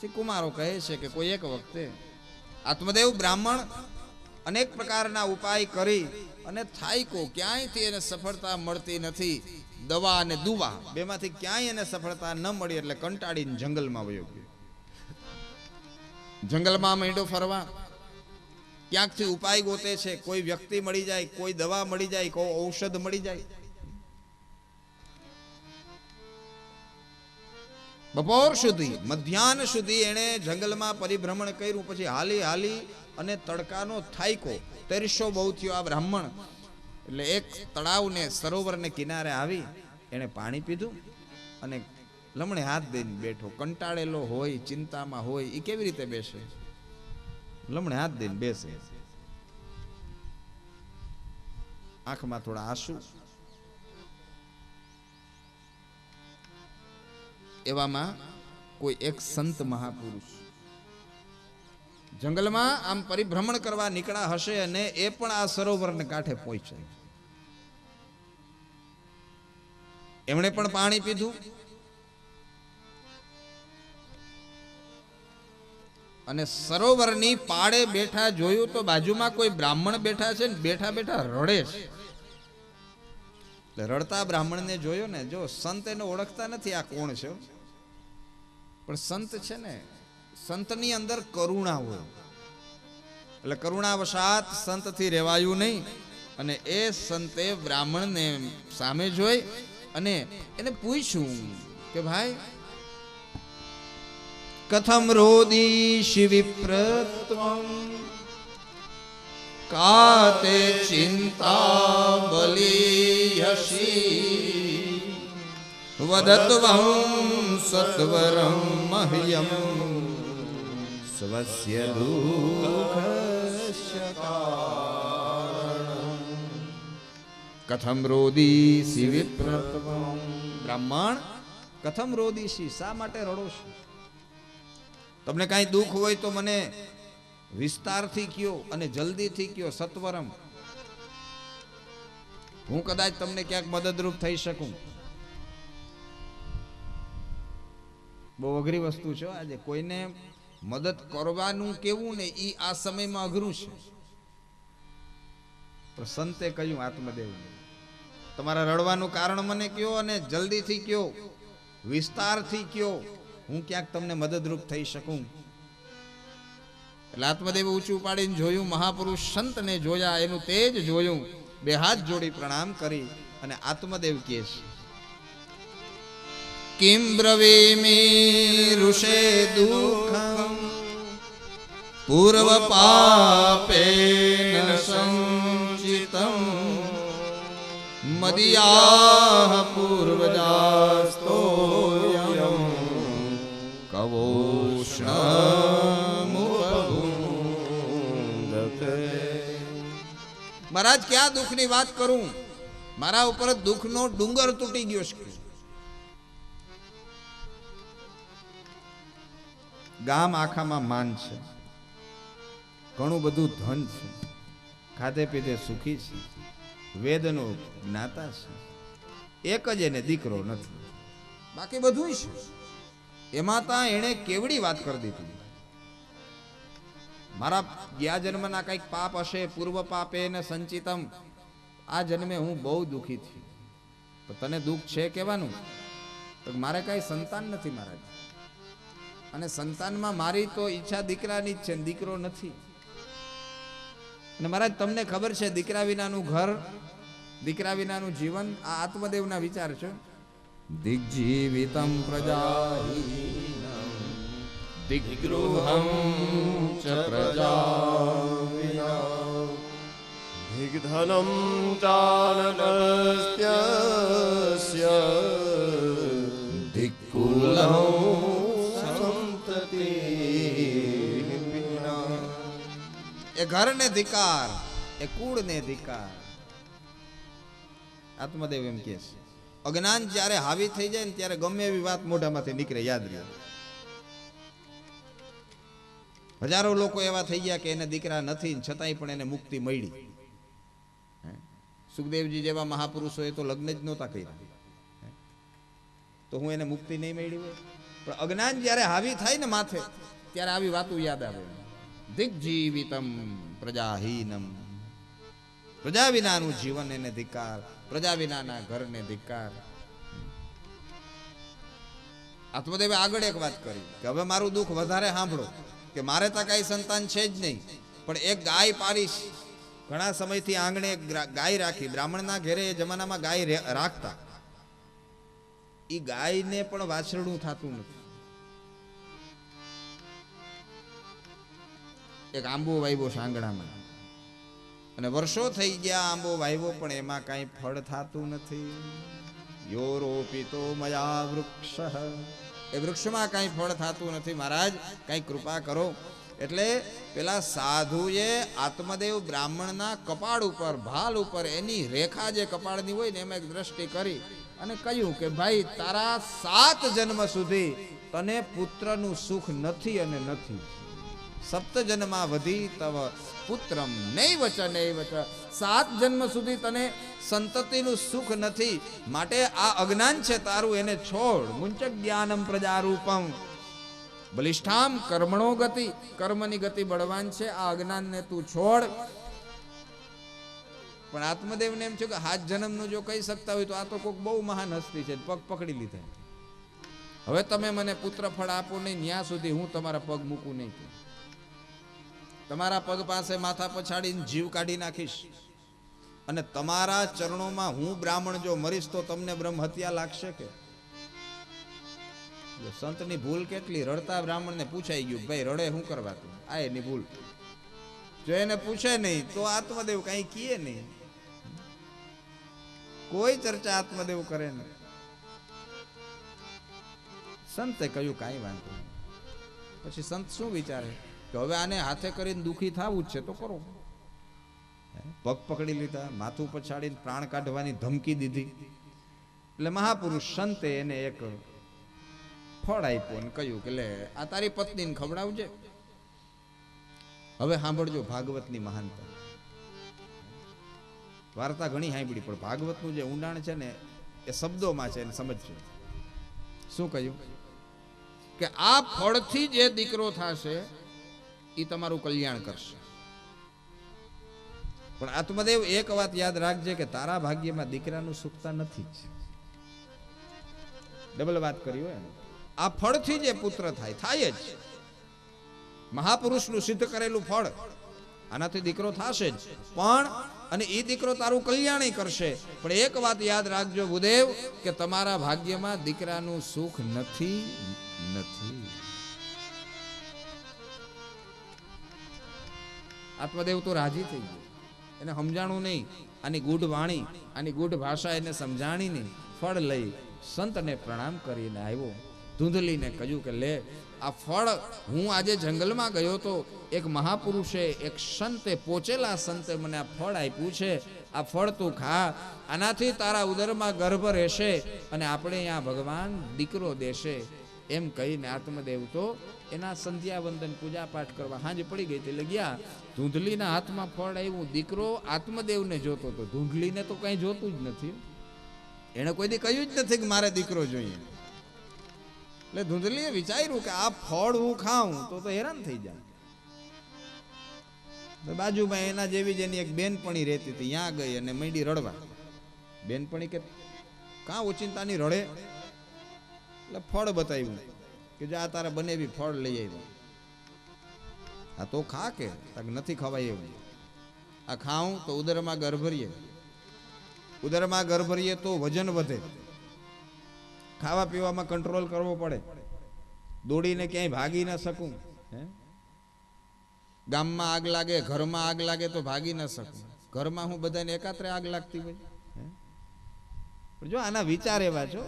શ્રી કુમારો કહે છે કે કોઈ એક વખતે આત્મદેવ બ્રાહ્મણ અનેક પ્રકારના ઉપાય કરી અને થાયકો ક્યાંયથી એને સફળતા મળતી નથી? દવા અને દુવા. બેમાંથી ક્યાંય એને સફળતા ન મળી એટલે કંટાળીને જંગલમાં વયો ગયો. જંગલમાં માંડ્યો ફરવા. ક્યાંકથી ઉપાય ગોતે છે? કોઈ વ્યક્તિ મળી જાય, કોઈ દવા મળી જાય, કોઈ ઔષધ મળી જાય. બપોર સુધી, મધ્યાહન સુધી એણે જંગલમાં પરિભ્રમણ કર્યું, પછી હાલી હાલી અને તડકાનો થાયકો, તેરસો બહુ થયો આ બ્રાહ્મણ, એટલે એક તળાવને, સરોવરને કિનારે આવી, એણે પાણી પીધું અને લમણે હાથ દઈને બેઠો. કંટાળેલો હોય, ચિંતામાં હોય એ કેવી રીતે બેસે? લમણે હાથ દઈને બેસે. આંખમાં થોડા આંસુ એવામાં કોઈ એક સંત મહાપુરુષ. જંગલમાં આમ પરિભ્રમણ કરવા નીકળ્યા હશે અને એ પણ આ સરોવરને કાંઠે પહોંચે એમણે પણ પાણી પીધું. અને સરોવરની પાળે બેઠા જોયું તો બાજુમાં કોઈ બ્રાહ્મણ બેઠા છે ને બેઠા બેઠા રડે છે. રડતા બ્રાહ્મણને જોયો ને, જો સંત એને ઓળખતા નથી આ કોણ છે પણ સંત છે ને, સંતની અંદર કરુણા હોય. એટલે કરુણાવશાત સંતથી રહેવાયું નહીં અને એ સંતે બ્રાહ્મણને સામે જોઈ અને એને પૂછ્યું કે ભાઈ, કથમ રોદી શિવિપ્રત્વમ કાતે ચિંતા બલિયસી વદત્વં સત્વરં મહ્યમ સ્વસ્ય કથમ રોદીશી વિપ્રત્વમ બ્રાહ્મણ કથમ રોદીશી શા માટે રડો છો તમને કાંઈ દુઃખ હોય તો મને વિસ્તારથી કયો અને જલ્દીથી કયો સત્વરમ. હું કદાચ તમને ક્યાંક મદદરૂપ થઈ શકું. બહુ અઘરી વસ્તુ છે આજે. કોઈને મદદ કરવાનું કેવું ને એ આ સમયમાં અઘરું છે. પણ સંતે કહ્યું આત્મદેવ તમારા રડવાનું કારણ મને કયો અને જલ્દીથી કયો, વિસ્તારથી કયો, હું ક્યાંક તમને મદદરૂપ થઈ શકું. એટલે આત્મદેવ ઊંચું પાડીને જોયું, મહાપુરુષ સંતને જોયા, એનું તેજ જોયું, બે હાથ જોડી પ્રણામ કરી અને આત્મદેવ કહે છે કિમ ब्रवीमि ऋषे दुःखम् પૂર્વ सञ्चितम् मदीयाः મદિયાહ પૂર્વજાસ્તોયમ મહારાજ ક્યાં દુઃખની વાત કરું મારા ઉપર દુઃખનો ડુંગર તૂટી ગયો છે ગામ આખામાં માન છે. ઘણું બધું ધન છે. ખાધે પીધે સુખી છે. વેદનો જ્ઞાતા છે. એક જ એને દીકરો નથી. બાકી બધું છે. એમાં તા એણે કેવડી વાત કરી દીધી? મારા ગયા જન્મના કંઈક પાપ હશે, પૂર્વ પાપે ને સંચિતમ. આ જન્મે હું બહુ દુઃખી છું. તને દુઃખ છે કહેવાનું? તો મારે કાંઈ સંતાન નથી મહારાજ અને સંતાનમાં મારી તો ઈચ્છા દીકરાની જ છે દીકરો નથી. અને મહારાજ તમને ખબર છે દીકરા વિનાનું ઘર દીકરા વિનાનું જીવન આ આત્મદેવના વિચાર છે? દિગ્જીવિતમ પ્રજા ચ પ્રજા દિગ્ધનમ ચાલનસ્ય દિક્કુલમ એ ઘરને ધિકાર, એ કુળને ધિકાર. આત્મદેવ એમ કહે છે. અજ્ઞાન જ્યારે હાવી થઈ જાય ને ત્યારે ગમે એવી વાત મોઢામાંથી નીકળે, યાદ રહે. હજારો લોકો એવા થઈ ગયા કે એને દીકરા નથી છતાંય પણ એને મુક્તિ મળી? સુખદેવજી જેવા મહાપુરુષોએ તો લગ્ન જ નહોતા કર્યા? તો હું એને મુક્તિ નહીં મળી હોય? પણ અજ્ઞાન જ્યારે હાવી થાય ને માથે, ત્યારે આવી વાતો યાદ આવે. દિગ્જીવિતમ પ્રજાહીનમ પ્રજા વિનાનું જીવન એને ધિકાર પ્રજા વિનાના ઘરને ધિકાર આત્મદેવે આગળ એક વાત કરી કે હવે મારું દુઃખ વધારે સાંભળો કે મારે તો કાંઈ સંતાન છે જ નહીં પણ એક ગાય પાડીશ ઘણા સમયથી આંગણે ગાય રાખી, બ્રાહ્મણના ઘેરે એ જમાનામાં ગાય રાખતા. એ ગાયને પણ વાછરડું થતું નથી. એક આંબો વાવ્યો સાંગડામાં. અને વર્ષો થઈ ગયા આંબો વાવ્યો પણ એમાં કાંઈ ફળ થતું નથી. યો રોપિતો મયા વૃક્ષ. એ વૃક્ષમાં કાંઈ ફળ થતું નથી. મહારાજ, કાંઈ કૃપા કરો. એટલે પેલા સાધુએ આત્મદેવ બ્રાહ્મણના કપાળ ઉપર, ભાલ ઉપર, એની રેખા જે કપાળની હોય ને એમાં એક દ્રષ્ટિ કરી અને કહ્યું કે, ભાઈ, તારા સાત જન્મ સુધી તને પુત્રનું સુખ નથી અને નથી. સપ્ત વધી તવ પુત્રમ. નૈવ ચ નૈવ ચ. સાત જન્મ સુધી તને સંતતિનું સુખ નથી. માટે આ અજ્ઞાન છે તારું, એને છોડ. મુંચક જ્ઞાનમ પ્રજારૂપમ. બલિષ્ઠામ કર્મણો ગતિ. કર્મની ગતિ બળવાન છે. આ અજ્ઞાનને તું છોડ. પણ આત્મદેવને એમ છે કે હાથ જન્મનું જો કહી શકતા હોય તો આ તો કોઈક બહુ મહાન હસ્તી છે. પગ પકડી લીધા. હવે તમે મને પુત્ર ફળ આપો નહીં ત્યાં સુધી હું તમારા પગ મૂકું નહીં. તમારા પગ પાસે માથા પછાડીને જીવ કાઢી નાખીશ. અને તમારા ચરણોમાં હું બ્રાહ્મણ જો મરીશ તો તમને બ્રહ્મ હત્યા લાગશે કે? સંતની ભૂલ કેટલી રડતા બ્રાહ્મણને પૂછાઈ ગયું, ભાઈ, રડે શું કરવા તું? આ એની ભૂલ. જો એને પૂછે નહીં, તો આત્મદેવ કઈ કીએ નહીં. કોઈ ચર્ચા આત્મદેવ કરે નહીં. સંતે કહ્યું, કાંઈ વાંધો પછી સંત શું વિચારે? કે હવે આને હાથે કરીને દુઃખી થવું જ છે, તો કરો. પગ પકડી લીધા, માથું પછાડીને પ્રાણ કાઢવાની ધમકી દીધી. એટલે મહાપુરુષ સંતે એને એક ફળ આપ્યું અને કહ્યું કે લે, આ તારી પત્નીને ખવડાવજે. હવે સાંભળજો ભાગવતની મહાનતા. વાર્તા ઘણી સાંભળી, પણ ભાગવતનું જે ઊંડાણ છે ને, એ શબ્દોમાં છે, એને સમજજો. શું કહ્યું? કે આ ફળથી જે દીકરો થશે એ તમારું કલ્યાણ કરશે. પણ આત્મદેવ એક વાત યાદ રાખજે કે તારા ભાગ્યમાં દીકરાનું સુખતા નથી ડબલ વાત કરી હોય આ ફળથી જે પુત્ર થાય થાય જ. મહાપુરુષનું સિદ્ધ કરેલું ફળ, આનાથી દીકરો થશે જ. પણ, અને એ દીકરો તારું કલ્યાણ કરશે. પણ એક વાત યાદ રાખજો ભૂદેવ, કે તમારા ભાગ્યમાં દીકરાનું સુખ નથી નથી. આત્મદેવ તો રાજી થઈ ગયો. એને સમજાણું નહીં. આની ગૂઢ વાણી, આની ગુઢ ભાષા એને સમજાણી નહીં ફળ લઈ સંતને પ્રણામ કરીને આવ્યો. ધૂંધલીને કહ્યું કે, લે, આ ફળ હું આજે જંગલમાં ગયો તો એક મહાપુરુષે એક સંતે, પોચેલા સંતે મને આ ફળ આપ્યું છે. આ ફળ તું ખા. આનાથી તારા ઉદરમાં ગર્ભ રહેશે અને આપણે અહીંયા ભગવાન દીકરો દેશે. એમ કહીને આત્મદેવ તો એના સંધ્યા વંદન પૂજા પાઠ કરવા હાંજ પડી ગઈ એટલે ગયા. ધૂંધલીના હાથમાં ફળ આવ્યું દીકરો આત્મદેવને જોતો હતો ધૂંધલીને તો કઈ જોતું જ નથી. એણે કોઈ દી કહ્યું જ નથી કે મારે દીકરો જોઈએ. એટલે ધૂંધલીએ વિચાર્યું કે આ ફળ હું ખાઉં, તો તો હેરાન થઈ જાય. બાજુમાં એના જેવી જ એની એક બેનપણી રહેતી હતી ત્યાં ગઈ અને મંડી રડવા. બેનપણી કે, કાં ઓચિંતાની રડે? એટલે ફળ બતાવ્યું. કે જો આ તારા બનેવી ફળ લઈ આવ્યું આ તો ખા કે નથી ખવાય એવું. આ ખાઉં તો ઉદરમાં ગર્ભરીએ. ઉદરમાં ગર્ભરીએ તો વજન વધે. ખાવા પીવામાં કંટ્રોલ કરવો પડે. દોડીને ક્યાંય ભાગી ન શકું, હે? ગામમાં આગ લાગે, ઘરમાં આગ લાગે તો ભાગી ન શકું. ઘરમાં હું બધાને એકાત્રે આગ લાગતી હોય? જો આના વિચાર એવા છો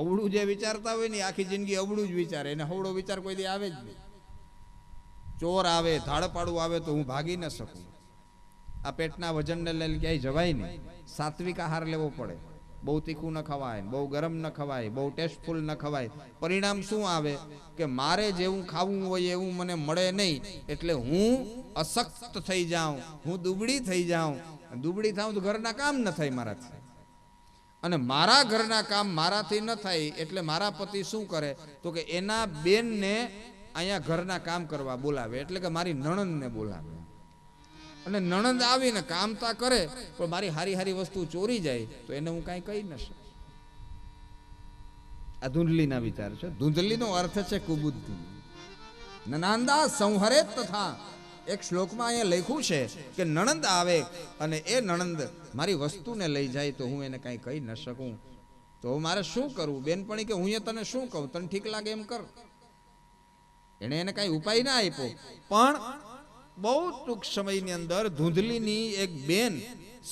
અવળું જે વિચારતા હોય ને આખી જિંદગી અવળું જ વિચારે. એને હવળો વિચાર કોઈ દી આવે જ નહીં. ચોર આવે ધાડપાડું આવે તો હું ભાગી ન શકું. આ પેટના વજનને લઈને ક્યાંય જવાય નહીં. સાત્વિક આહાર લેવો પડે. બહુ તીખું ન ખવાય, બહુ ગરમ ન ખવાય, બહુ ટેસ્ટફુલ ન ખવાય. પરિણામ શું આવે? કે મારે જેવું ખાવું હોય એવું મને મળે નહીં, એટલે હું અશક્ત થઈ જાઉં, હું દુબળી થઈ જાઉં. દુબળી થાઉં તો ઘરના કામ ન થાય મારાથી. અને મારા ઘરના કામ મારાથી ન થાય એટલે મારા પતિ શું કરે? તો કે એના બેનને અહીંયા ઘરના કામ કરવા બોલાવે, એટલે કે મારી નણંદને બોલાવે. અને નણંદ આવીને કામતા કરે, પણ મારી હારી હારી વસ્તુ ચોરી જાય, તો એને હું કાંઈ કહી ન શકું. આ ધૂંધલીના વિચાર છે. ધૂંધલીનો અર્થ છે કુબુદ્ધિ. નનાંદા સંહરે તથા એક શ્લોકમાં અહીંયા લખ્યું છે કે નણંદ આવે અને એ નણંદ મારી વસ્તુને લઈ જાય તો હું એને કાંઈ કહી ન શકું. તો મારે શું કરવું? બેનપણી કે હું એ તને શું કહું? તને ઠીક લાગે એમ કર. એણે એને કાંઈ ઉપાય ના આપ્યો. પણ બહુ ટૂંક સમયની અંદર ધૂંધલીની એક બેન,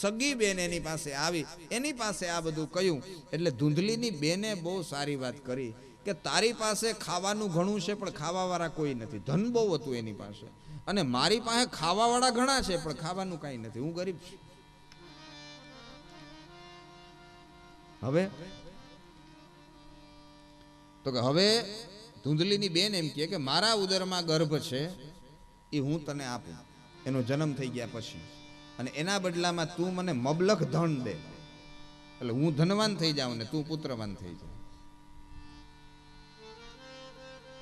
સગી બેન એની પાસે આવી. એની પાસે આ બધું કહ્યું. એટલે ધૂંધલીની બેને બહુ સારી વાત કરી. કે તારી પાસે ખાવાનું ઘણું છે, પણ ખાવાવાળા કોઈ નથી. ધન બહુ હતું એની પાસે. અને મારી પાસે ખાવાવાળા ઘણા છે, પણ ખાવાનું કાંઈ નથી. હું ગરીબ છું. હવે? તો કે હવે ધૂંધલીની બેન એમ કહે કે મારા ઉદરમાં ગર્ભ છે, એ હું તને આપું. એનો જન્મ થઈ ગયા પછી. અને એના બદલામાં તું મને મબલખ ધન દે. એટલે હું ધનવાન થઈ જાઉં ને તું પુત્રવાન થઈ જા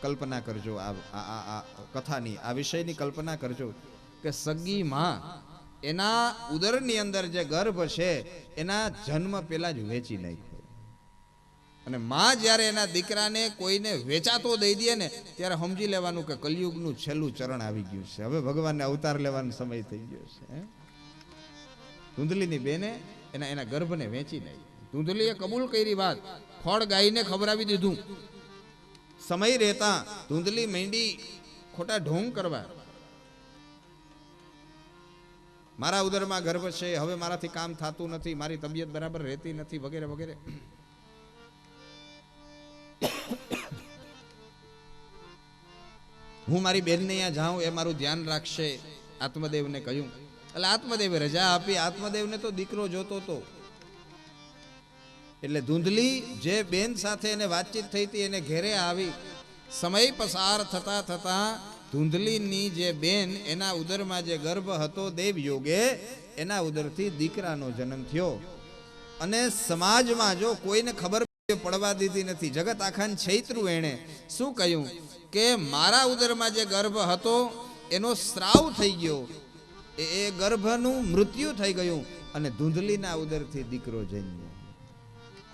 કલ્પના કરજો આ કથાની, આ વિષયની કલ્પના કરજો કે સગી માં એના ઉદરની અંદર જે ગર્ભ છે, એના જન્મ પેલા જ વેચી નાખ્યો. અને માં જ્યારે એના દીકરાને કોઈને વેચાતો દઈ દે ને, ત્યારે સમજી લેવાનું કે કલયુગનું છેલ્લું ચરણ આવી ગયું છે. હવે ભગવાનને અવતાર લેવાનો સમય થઈ ગયો છે? ધૂંધલીની બેને એના એના ગર્ભને વેચી નાખી ધૂંધલીએ કબૂલ કરી વાત. ફળ ગાયને ખબરાવી દીધું. સમય રહેતા ધૂંધલી મેંડી ખોટા ઢોંગ કરવા. મારા ઉદરમાં ગર્ભ છે, હવે મારાથી કામ થતું નથી, મારી તબિયત બરાબર રહેતી નથી, વગેરે વગેરે. હું મારી બેનને અહીંયા જાઉં, એ મારું ધ્યાન રાખશે, આત્મદેવને કહ્યું. એટલે આત્મદેવે રજા આપી, આત્મદેવને તો દીકરો જોતો તો. એટલે ધૂંધલી જે બેન સાથે એને વાતચીત થઈ હતી, એને ઘેરે આવી. સમય પસાર થતા થતા ધૂંધલીની જે બેન, એના ઉદરમાં જે ગર્ભ હતો દેવ યોગે એના ઉદરથી દીકરાનો જન્મ થયો. અને સમાજમાં જો કોઈને ખબર પડવા દીધી નથી. જગત આખાન છૈત્રું એણે. શું કહ્યું? કે મારા ઉદરમાં જે ગર્ભ હતો, એનો સ્ત્રાવ થઈ ગયો. એ ગર્ભનું મૃત્યુ થઈ ગયું અને ધૂંધલીના ઉદરથી દીકરો જન્મ્યો.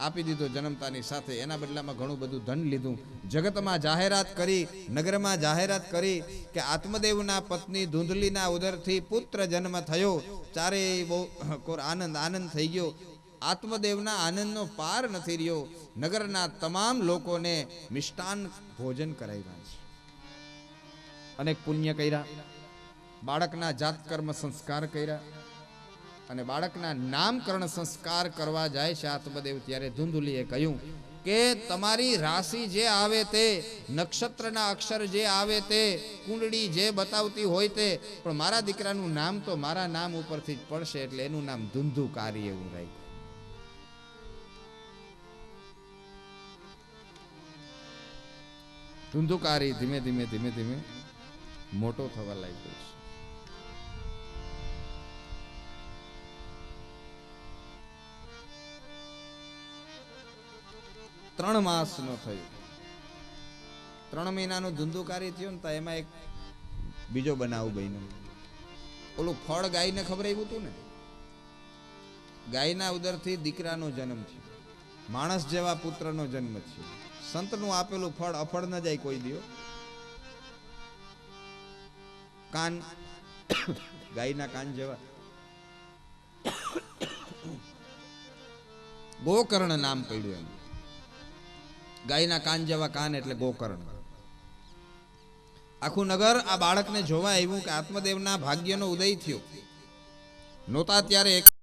આપી દીધો જન્મતાની સાથે. એના બદલામાં ઘણું બધું ધન લીધું. જગતમાં જાહેરાત કરી, નગરમાં જાહેરાત કરી કે આત્મદેવના પત્ની ધૂંધલીના ઉદરથી પુત્ર જન્મ થયો. ચારેય બહુ આનંદ આનંદ થઈ ગયો. આત્મદેવના આનંદનો પાર નથી રહ્યો. નગરના તમામ લોકોને મિષ્ટાન ભોજન કરાવ્યા છે. અનેક પુણ્ય કર્યા. બાળકના જાત કર્મ સંસ્કાર કર્યા. અને બાળકના નામકરણ સંસ્કાર કરવા જાય છે આત્મદેવ ત્યારે ધુંધુલીએ કહ્યું કે તમારી રાશિ જે આવે તે, નક્ષત્રના અક્ષર જે આવે તે, કુંડળી જે બતાવતી હોય તે, પણ મારા દીકરાનું નામ તો મારા નામ ઉપરથી જ પડશે એટલે એનું નામ ધુંધુકારી એવું રાખ્યું ધુંધુકારી ધીમે ધીમે ધીમે ધીમે મોટો થવા લાગ્યો છે. ત્રણ માસ નો થયો. ત્રણ મહિનાનું ધુંધુકારી થયું ને તો એમાં એક બીજો બનાવ બન્યો. ઓલું ફળ ગાયને ખબરાવ્યું હતું ને? ગાયના ઉદરથી દીકરાનો જન્મ થયો. માણસ જેવા પુત્રનો જન્મ થયો. સંતનું આપેલું ફળ અફળ ન જાય કોઈ દિયો કાન ગાયના કાન જેવા. ગોકર્ણ નામ પડ્યું એમ ગાયના કાન જેવા કાન એટલે ગોકર્ણ. આખું નગર આ બાળકને જોવા આવ્યું કે આત્મદેવના ભાગ્યનો ઉદય થયો. નહોતા ત્યારે એક